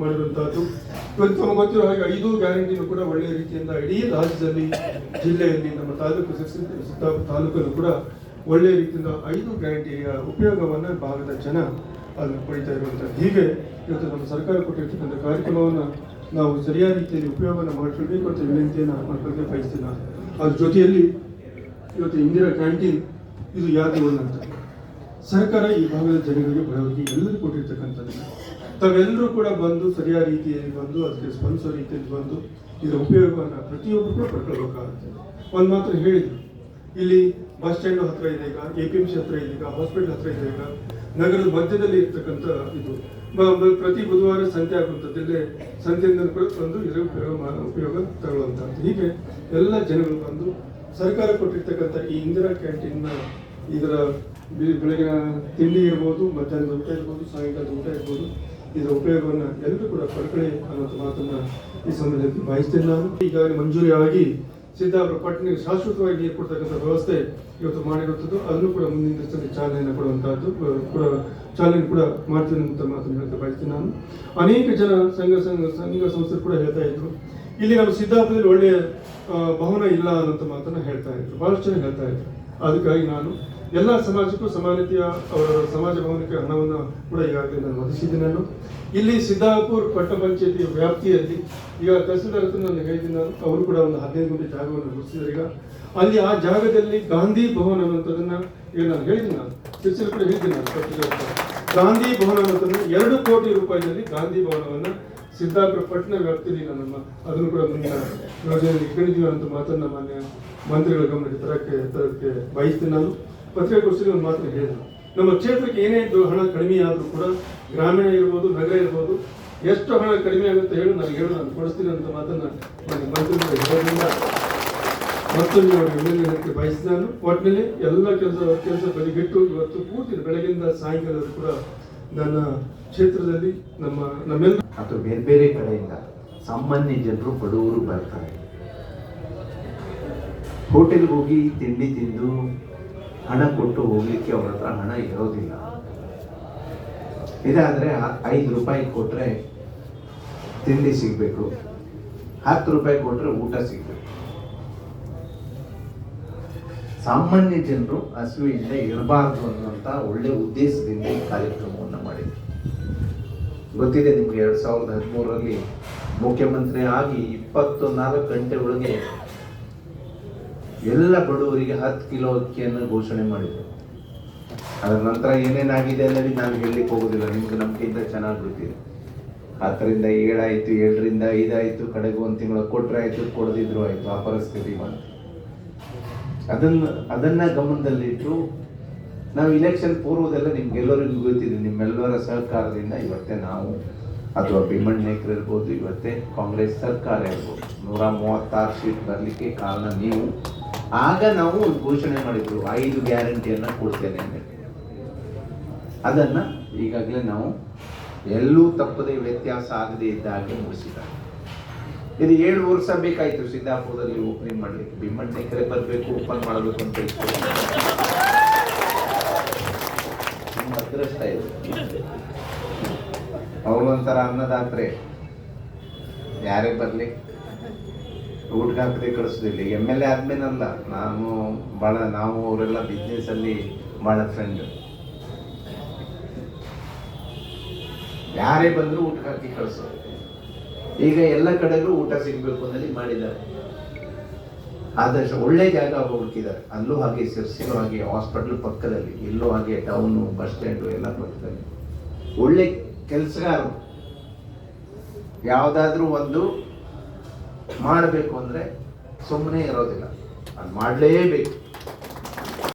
ಮಾಡಿರುವಂತಹದ್ದು ಇವತ್ತು ಗೊತ್ತಿರೋ ಹಾಗೆ ಐದು ಗ್ಯಾರಂಟಿನೂ ಕೂಡ ಒಳ್ಳೆಯ ರೀತಿಯಿಂದ ಇಡೀ ರಾಜ್ಯದಲ್ಲಿ, ಜಿಲ್ಲೆಯಲ್ಲಿ ನಮ್ಮ ತಾಲೂಕು ಸುತ್ತ- ತಾಲೂಕಲ್ಲೂ ಕೂಡ ಒಳ್ಳೆಯ ರೀತಿಯಿಂದ ಐದು ಗ್ಯಾರಂಟಿಯ ಉಪಯೋಗವನ್ನು ಭಾಗದ ಜನ ಅದನ್ನು ಪಡಿತಾ ಇರುವಂಥದ್ದು. ಹೀಗೆ ಇವತ್ತು ನಮ್ಮ ಸರ್ಕಾರ ಕೊಟ್ಟಿರ್ತಕ್ಕಂಥ ಕಾರ್ಯಕ್ರಮವನ್ನು ನಾವು ಸರಿಯಾದ ರೀತಿಯಲ್ಲಿ ಉಪಯೋಗವನ್ನು ಮಾಡಿಕೊಳ್ಬೇಕು ಅಂತ ವಿನಂತಿಯನ್ನು ಮಾಡ್ಕೊಳ್ಳೋಕೆ ಬಯಸ್ತೀನಿ ನಾನು. ಅದ್ರ ಜೊತೆಯಲ್ಲಿ ಇವತ್ತು ಇಂದಿರಾ ಕ್ಯಾಂಟೀನ್, ಇದು ಯಾವುದು ಅಂತ ಸರ್ಕಾರ ಈ ಭಾಗದ ಜನಗಳಿಗೆ ಬಡವರಿಗೆ ಎಲ್ಲರೂ ಕೊಟ್ಟಿರ್ತಕ್ಕಂಥದ್ದು. ತಾವೆಲ್ಲರೂ ಕೂಡ ಬಂದು ಸರಿಯಾದ ರೀತಿಯಲ್ಲಿ ಬಂದು, ಅದಕ್ಕೆ ಸ್ಪಂದಿಸೋ ರೀತಿಯಲ್ಲಿ ಬಂದು ಇದರ ಉಪಯೋಗವನ್ನು ಪ್ರತಿಯೊಬ್ಬರು ಕೂಡ ಪಡ್ಕೊಳ್ಬೇಕಾಗುತ್ತೆ. ಒಂದು ಮಾತ್ರ ಹೇಳಿದ್ರು ಇಲ್ಲಿ ಬಸ್ ಸ್ಟ್ಯಾಂಡ್ ಹತ್ರ ಇದೆ ಈಗ ಎ ಪಿ ಎಂ ಸಿ ಹತ್ರ ಇದೆ ಈಗ ಹಾಸ್ಪಿಟಲ್ ಹತ್ರ ಇದೆ ಈಗ ನಗರದ ಮಧ್ಯದಲ್ಲಿ ಇರ್ತಕ್ಕಂಥ ಇದು. ಪ್ರತಿ ಬುಧವಾರ ಸಂತೆ ಆಗುವಂಥದ್ದಿಲ್ಲೇ ಸಂತೆಯಿಂದ ಕೂಡ ಬಂದು ಇದರ ಉಪಯೋಗ ಉಪಯೋಗ ತಗೊಳ್ಳುವಂಥದ್ದು. ಹೀಗೆ ಎಲ್ಲ ಜನಗಳು ಬಂದು ಸರ್ಕಾರ ಕೊಟ್ಟಿರ್ತಕ್ಕಂಥ ಈ ಇಂದಿರಾ ಕ್ಯಾಂಟೀನ್ನ ಇದರ ಬೆಳಗಿನ ತಿಂಡಿ ಇರ್ಬೋದು, ಮಧ್ಯಾಹ್ನದ ಊಟ ಇರ್ಬೋದು, ಸಾಯಂಕಾಲದ ಊಟ ಇರ್ಬೋದು ಇದರ ಉಪಯೋಗವನ್ನು ಎಲ್ಲರೂ ಕೂಡ ಪಡ್ಕೊಳ್ಳಿ ಅನ್ನೋಂಥ ಮಾತನ್ನು ಈ ಸಂದರ್ಭದಲ್ಲಿ ಬಯಸ್ತೇನೆ ನಾನು. ಈಗಾಗಲೇ ಮಂಜೂರಿಯಾಗಿ ಸಿದ್ದಾಪುರ ಪಟ್ಟಣಕ್ಕೆ ಶಾಶ್ವತವಾಗಿ ನೀರು ಕೊಡ್ತಕ್ಕಂಥ ವ್ಯವಸ್ಥೆ ಇವತ್ತು ಮಾಡಿರುವಂಥದ್ದು. ಅದನ್ನು ಕೂಡ ಮುಂದಿನ ದಿವಸದಲ್ಲಿ ಚಾಲನೆಯನ್ನು ಕೊಡುವಂಥದ್ದು ಕೂಡ ಚಾಲನೆ ಕೂಡ ಮಾಡ್ತೀನಿ ಅಂತ ಮಾತನ್ನು ಹೇಳ್ತಾ ಬಯಸ್ತೀನಿ ನಾನು. ಅನೇಕ ಜನ ಸಂಘ ಸಂಘ ಸಂಘ ಸಂಸ್ಥೆ ಕೂಡ ಹೇಳ್ತಾ ಇದ್ರು. ಇಲ್ಲಿ ನಮ್ಮ ಸಿದ್ದಾಪುರದಲ್ಲಿ ಒಳ್ಳೆಯ ಭವನ ಇಲ್ಲ ಅನ್ನೋಂಥ ಮಾತನ್ನು ಹೇಳ್ತಾ ಇದ್ರು. ಬಹಳಷ್ಟು ಜನ ಹೇಳ್ತಾ ಇದ್ರು. ಅದಕ್ಕಾಗಿ ನಾನು ಎಲ್ಲ ಸಮಾಜಕ್ಕೂ ಸಮಾನತೆಯ, ಅವರ ಸಮಾಜ ಭವನಕ್ಕೆ ಹಣವನ್ನು ಕೂಡ ಈಗಾಗಲೇ ನಾನು ಒದಗಿಸಿದ್ದೀನಿ ನಾನು. ಇಲ್ಲಿ ಸಿದ್ದಾಪುರ್ ಪಟ್ಟ ಪಂಚಾಯತಿಯ ವ್ಯಾಪ್ತಿಯಲ್ಲಿ ಈಗ ತಹಸೀಲ್ದಾರ್ ಹತ್ರ ನಾನು ಹೇಳಿದ್ದೀನಿ ನಾನು ಅವರು ಕೂಡ ಒಂದು ಹದಿನೈದು ಗುಂಟೆ ಜಾಗವನ್ನು ಗುರುತಿಸಿದ್ದಾರೆ ಈಗ. ಅಲ್ಲಿ ಆ ಜಾಗದಲ್ಲಿ ಗಾಂಧಿ ಭವನ ಅನ್ನುವಂಥದ್ದನ್ನು ಈಗ ನಾನು ಹೇಳಿದ್ದೀನಿ ನಾನು. ಶಿಕ್ಷಣ ಕೂಡ ಹೇಳಿದ್ದೀನಿ ನಾನು ಪಟ್ಟಿಗೆ ಗಾಂಧಿ ಭವನ ಅನ್ನೋದನ್ನು ಎರಡು ಕೋಟಿ ರೂಪಾಯಿನಲ್ಲಿ ಗಾಂಧಿ ಭವನವನ್ನು ಸಿದ್ದಾಪುರ ಪಟ್ಟಣ ವ್ಯಾಪ್ತಿಯಲ್ಲಿ ನಮ್ಮ, ಅದನ್ನು ಕೂಡ ಮುಂದಿನ ಯೋಜನೆಯಲ್ಲಿ ಇಟ್ಕೊಂಡಿದ್ದೀವಿ ಅಂತ ಮಾತನ್ನು ಮಾನ್ಯ ಮಂತ್ರಿಗಳ ಗಮನಕ್ಕೆ ತರಕ್ಕೆ ತರಕ್ಕೆ ಬಯಸ್ತೀನಿ ನಾನು. ಪತ್ರಿಕಾಗೋಷ್ಠಿಯಲ್ಲಿ ಒಂದು ಮಾತು ಹೇಳಿದ್ರು. ನಮ್ಮ ಕ್ಷೇತ್ರಕ್ಕೆ ಏನೇ ಹಣ ಕಡಿಮೆ ಆದರೂ ಕೂಡ ಗ್ರಾಮೀಣ ಇರ್ಬೋದು, ನಗರ ಇರ್ಬೋದು, ಎಷ್ಟು ಹಣ ಕಡಿಮೆ ಆಗುತ್ತೆ ಹೇಳು ನಾನು ಹೇಳು ನಾನು ಕೊಡಿಸ್ತೀನಿ ಅಂತ ಮಾತನ್ನು ನನಗೆ ಮಂತ್ರಿಗಳು ಹೇಳೋದ್ರಿಂದ ಮತ್ತೊಮ್ಮೆ ಅವರು ವಿನಂತಿ ಬಯಸಿ ನಾನು. ಒಟ್ಟಿನಲ್ಲಿ ಎಲ್ಲ ಕೆಲಸ ಕೆಲಸ ಬದಿಗಿಟ್ಟು ಇವತ್ತು ಪೂರ್ತಿ ಬೆಳಗಿಂದ ಸಾಯಂಕಾಲ ಕೂಡ ನನ್ನ ಕ್ಷೇತ್ರದಲ್ಲಿ ನಮ್ಮ, ನಮ್ಮೆಲ್ಲ ಅದು ಬೇರೆ ಬೇರೆ ಕಡೆಯಿಂದ ಸಾಮಾನ್ಯ ಜನರು ಬಡವರು ಬರ್ತಾರೆ. ಹೋಟೆಲ್ಗೆ ಹೋಗಿ ತಿಂಡಿ ತಿಂದು ಹಣ ಕೊಟ್ಟು ಹೋಗ್ಲಿಕ್ಕೆ ಅವ್ರ ಹತ್ರ ಹಣ ಇರೋದಿಲ್ಲ. ಇದಾದ್ರೆ ಐದು ರೂಪಾಯಿ ಕೊಟ್ರೆ ತಿಂಡಿ ಸಿಗಬೇಕು. ಹತ್ತು ರೂಪಾಯಿ ಕೊಟ್ರೆ ಊಟ ಸಿಗಬೇಕು. ಸಾಮಾನ್ಯ ಜನರು ಹಸುವಿಂದ ಇರಬಾರ್ದು ಅನ್ನುವಂಥ ಒಳ್ಳೆ ಉದ್ದೇಶದಿಂದ ಈ ಕಾರ್ಯಕ್ರಮವನ್ನು ಮಾಡಿದ್ರು. ಗೊತ್ತಿದೆ ನಿಮ್ಗೆ ಎರಡ್ ಸಾವಿರದ ಹದಿಮೂರರಲ್ಲಿ ಮುಖ್ಯಮಂತ್ರಿ ಆಗಿ ಇಪ್ಪತ್ತು ನಾಲ್ಕು ಗಂಟೆ ಒಳಗೆ ಎಲ್ಲ ಬಡವರಿಗೆ ಹತ್ತು ಕಿಲೋ ಅಕ್ಕಿಯನ್ನು ಘೋಷಣೆ ಮಾಡಿದ್ರು. ಅದರ ನಂತರ ಏನೇನಾಗಿದೆ ಅನ್ನೋದು ನಾನು ಹೇಳಲಿಕ್ಕೆ ಹೋಗೋದಿಲ್ಲ. ನಿಮ್ಗೆ ನಮ್ಗಿಂತ ಚೆನ್ನಾಗಿ ಗೊತ್ತಿದೆ. ಹತ್ತರಿಂದ ಏಳಾಯ್ತು, ಏಳರಿಂದ ಐದಾಯಿತು, ಕಡೆಗೆ ಒಂದು ತಿಂಗಳು ಕೊಟ್ರೆ ಆಯ್ತು ಕೊಡದಿದ್ರು ಆಯ್ತು, ಆ ಪರಿಸ್ಥಿತಿ ಬಂತು. ಅದನ್ನ ಅದನ್ನ ಗಮನದಲ್ಲಿಟ್ಟು ನಾವು ಇಲೆಕ್ಷನ್ ಪೂರ್ವದಲ್ಲ ನಿಮ್ಗೆಲ್ಲರಿಗೂ ಗೊತ್ತಿದೆ. ನಿಮ್ಮೆಲ್ಲರ ಸಹಕಾರದಿಂದ ಇವತ್ತೇ ನಾವು ಅಥವಾ ಭೀಮಣ್ಣೇಕರ್ ಇರ್ಬೋದು, ಇವತ್ತೇ ಕಾಂಗ್ರೆಸ್ ಸರ್ಕಾರ ಇರ್ಬೋದು, ನೂರ ಮೂವತ್ತಾರು ಸೀಟ್ ಬರಲಿಕ್ಕೆ ಕಾರಣ ನೀವು. ಆಗ ನಾವು ಘೋಷಣೆ ಮಾಡಿದ್ರು, ಐದು ಗ್ಯಾರಂಟಿಯನ್ನ ಕೊಡ್ತೇನೆ ಅಂತ. ಅದನ್ನ ಈಗಾಗಲೇ ನಾವು ಎಲ್ಲೂ ತಪ್ಪದೆ ವ್ಯತ್ಯಾಸ ಆಗದೆ ಇದ್ದ ಹಾಗೆ ಮುಗಿಸಿದ್ದಾರೆ. ಇದು ಏಳು ವರ್ಷ ಬೇಕಾಯ್ತು ಸಿದ್ದಾಪುರದಲ್ಲಿ ಓಪನಿಂಗ್ ಮಾಡ್ಲಿಕ್ಕೆ. ಭೀಮಣ್ಣೇಕರೆ ಬರಬೇಕು ಓಪನ್ ಮಾಡಬೇಕು ಅಂತ ಅದೃಷ್ಟ ಇದು. ಅವರು ಒಂಥರ ಅನ್ನದಾತ್ರೆ. ಯಾರೇ ಬರ್ಲಿ. ಊಟಕ್ಕೆ ಹಾಕದೆ ಕಳಿಸೋದಿಲ್ಲ. ಎಂ ಎಲ್ ಎ ಆದ್ಮೇನಲ್ಲ ನಾನು ಭಾಳ ನಾವು ಅವರೆಲ್ಲ ಬಿಸ್ನೆಸ್ ಅಲ್ಲಿ ಭಾಳ ಫ್ರೆಂಡ್ ಯಾರೇ ಬಂದರೂ ಊಟಕ್ಕೆ ಹಾಕಿ ಕಳಿಸೋದು ಈಗ ಎಲ್ಲ ಕಡೆಗೂ ಊಟ ಸಿಗಬೇಕು ಅನ್ನೋದು ಮಾಡಿದ್ದಾರೆ. ಆದಷ್ಟು ಒಳ್ಳೆ ಜಾಗ ಹುಡುಕಿದ್ದಾರೆ ಅಲ್ಲೂ ಹಾಗೆ ಸಿರ್ಸಿಲೂ ಹಾಗೆ ಹಾಸ್ಪಿಟ್ಲ್ ಪಕ್ಕದಲ್ಲಿ, ಇಲ್ಲೂ ಹಾಗೆ ಟೌನು ಬಸ್ ಸ್ಟ್ಯಾಂಡು ಎಲ್ಲ ಪಕ್ಕದಲ್ಲಿ. ಒಳ್ಳೆ ಕೆಲಸಗಾರರು ಯಾವುದಾದ್ರೂ ಒಂದು ಮಾಡಬೇಕು ಅಂದ್ರೆ ಸುಮ್ಮನೆ ಇರೋದಿಲ್ಲ. ಅದು ಮಾಡಲೇಬೇಕು.